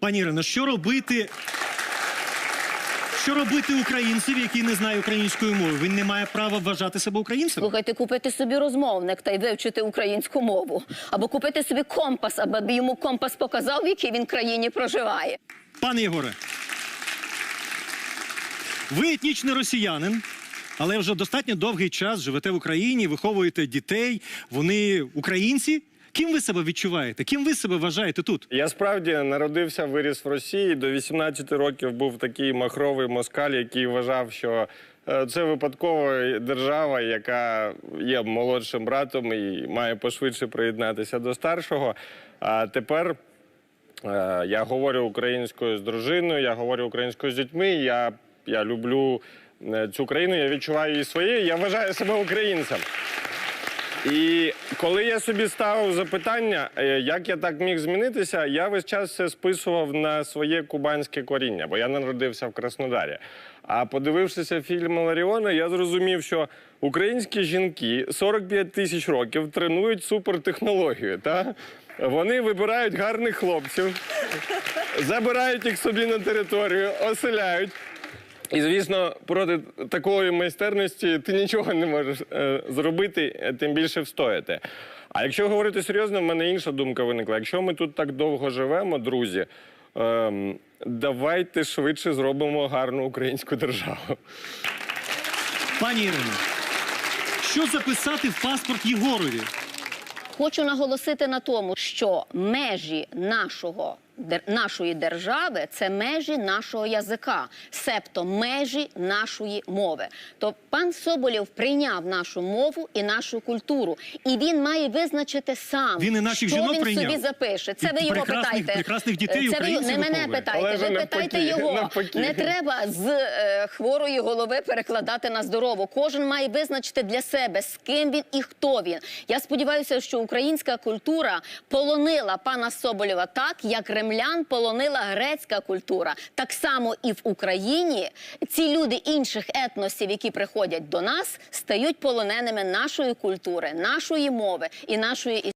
Пані Ірино, що робити? Що робити українцеві, який не знає української мови? Він не має права вважати себе українцем? Слухайте, купити собі розмовник та й вивчити українську мову. Або купити собі компас, аби йому компас показав, в якій він країні проживає. Пане Єгоре, ви етнічний росіянин, але вже достатньо довгий час живете в Україні, виховуєте дітей. Вони українці. Ким ви себе відчуваєте? Ким ви себе вважаєте тут? Я справді народився, виріс в Росії. До 18 років був такий махровий москаль, який вважав, що е, це випадкова держава, яка є молодшим братом і має пошвидше приєднатися до старшого. А тепер е, я говорю українською з дружиною, я говорю українською з дітьми. Я, я люблю е, цю країну, я відчуваю її своєю. Я вважаю себе українцем. І коли я собі ставив запитання, е, як я так міг змінитися, я весь час це списував на своє кубанське коріння, бо я народився в Краснодарі. А подивившися фільм Ларіона, я зрозумів, що українські жінки 45 тисяч років тренують супертехнологію. Та? Вони вибирають гарних хлопців, забирають їх собі на територію, оселяють. І, звісно, проти такої майстерності ти нічого не можеш е, зробити, е, тим більше встояти. А якщо говорити серйозно, в мене інша думка виникла. Якщо ми тут так довго живемо, друзі, ем, давайте швидше зробимо гарну українську державу. Пані Ірино, що записати в паспорт Єгорові? Хочу наголосити на тому, що межі нашого нашої держави це межі нашого язика, себто межі нашої мови. То пан Соболєв прийняв нашу мову і нашу культуру, і він має визначити сам, Він і наших що жінок він прийняв. собі запише. Це І ви його прекрасних- питайте. прекрасних дітей Це ви не мене виховує. питайте. Але Ви ви питайте його. навпаки. Не треба з е, хворої голови перекладати на здорову. Кожен має визначити для себе, з ким він і хто він. Я сподіваюся, що українська культура полонила пана Соболєва так, як ремлян полонила грецька культура. Так само і в Україні ці люди інших етносів, які приходять до нас, стають полоненими нашої культури, нашої мови і нашої.